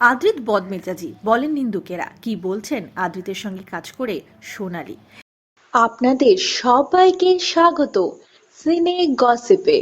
আদ্রিত বদমেজাজি বলেন নিন্দুকেরা। কি বলছেন আদ্রিতের সঙ্গে কাজ করে সোনালি? আপনাদের সবাইকে স্বাগত। সিনে গসিপে।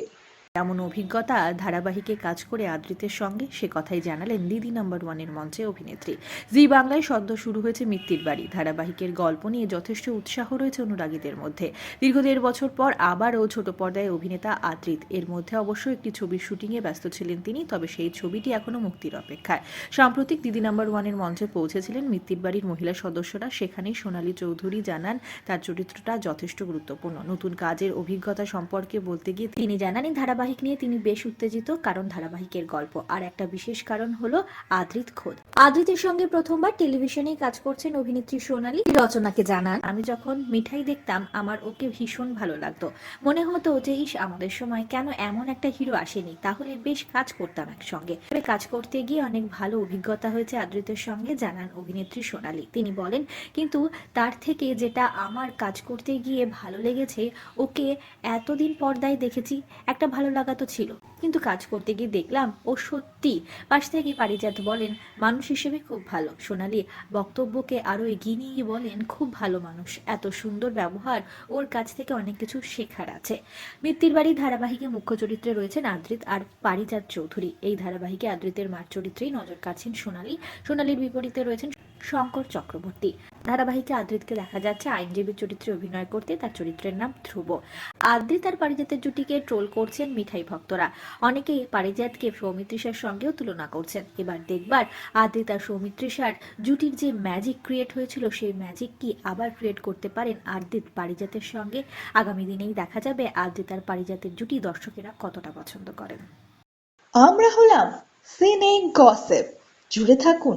এমন অভিজ্ঞতা ধারাবাহিকে কাজ করে আদ্রিতের সঙ্গে, সে কথাই জানালেন দিদি নাম্বার ওয়ানের মঞ্চে অভিনেত্রী। জি বাংলায় সদ্য শুরু হয়েছে মৃত্যুর বাড়ি। ধারাবাহিকের গল্প নিয়ে যথেষ্ট উৎসাহ রয়েছে অনুরাগীদের মধ্যে। দীর্ঘ দেড় বছর পর আবারও ছোট পর্দায় অভিনেতা আদ্রিত। এর মধ্যে অবশ্য একটি ছবির শুটিংয়ে ব্যস্ত ছিলেন তিনি, তবে সেই ছবিটি এখনও মুক্তির অপেক্ষায়। সাম্প্রতিক দিদি নাম্বার ওয়ানের মঞ্চে পৌঁছেছিলেন মৃত্যুর বাড়ির মহিলা সদস্যরা। সেখানেই সোনালী চৌধুরী জানান, তার চরিত্রটা যথেষ্ট গুরুত্বপূর্ণ। নতুন কাজের অভিজ্ঞতা সম্পর্কে বলতে গিয়ে তিনি জানান, এই ধারাবাহিক নিয়ে তিনি বেশ উত্তেজিত, কারণ ধারাবাহিকের গল্প। আর একটা বিশেষ কারণ হলো আদ্রিত খোদ। আদ্রিতের সঙ্গে প্রথমবার টেলিভিশনে কাজ করছেন অভিনেত্রী সোনালী। রচনাকে জানান, আমি যখন মিঠাই দেখতাম, আমার ওকে ভীষণ ভালো লাগতো। মনে হতো যে, ইস, আমাদের সময় কেন এমন একটা হিরো আসেনি? তাহলে বেশ কাজ করতাম একসঙ্গে। কাজ করতে গিয়ে অনেক ভালো অভিজ্ঞতা হয়েছে আদ্রিতের সঙ্গে, জানান অভিনেত্রী সোনালী। তিনি বলেন, কিন্তু তার থেকে যেটা আমার কাজ করতে গিয়ে ভালো লেগেছে, ওকে এতদিন পর্দায় দেখেছি, একটা ভালো লাগা তো ছিল। কিন্তু কাজ করতে গিয়ে দেখলাম ও সত্যি পাশ থেকে পারিজাত বলেন মানুষ হিসেবে খুব ভালো। সোনালী বক্তব্যকে আরও এগিয়ে নিয়ে বলেন, খুব ভালো মানুষ। এত সুন্দর ব্যবহার ওর কাছ থেকে অনেক কিছু শেখার আছে। মৃত্যুর বাড়ি ধারাবাহিকে মুখ্য চরিত্রে রয়েছেন আদ্রিত আর পারিজাত চৌধুরী। এই ধারাবাহিকে আদ্রিতের মার চরিত্রেই নজর কাড়ছেন সোনালি। সোনালীর বিপরীতে রয়েছেন শঙ্কর চক্রবর্তী। ধারাবাহিকে আদ্রিতকে দেখা যাচ্ছে আইনজীবী চরিত্রে অভিনয় করতে, তার চরিত্রের নাম ধ্রুব। আদ্রিত আর পারিজাতের জুটিকে ট্রোল করছেন মিঠাই ভক্তরা। অনেকেই পারিজাতকে সৌমিত্রিষার সঙ্গেও তুলনা করছেন। এবার দেখবার আদ্রিত আর সৌমিত্রিষার জুটির যে ম্যাজিক ক্রিয়েট হয়েছিল, সেই ম্যাজিক কি আবার ক্রিয়েট করতে পারেন আদ্রিত পারিজাতের সঙ্গে? আগামী দিনেই দেখা যাবে আদ্রিত আর পারিজাতের জুটি দর্শকেরা কতটা পছন্দ করেন। আমরা হলাম সিনে গসিপ। জুড়ে থাকুন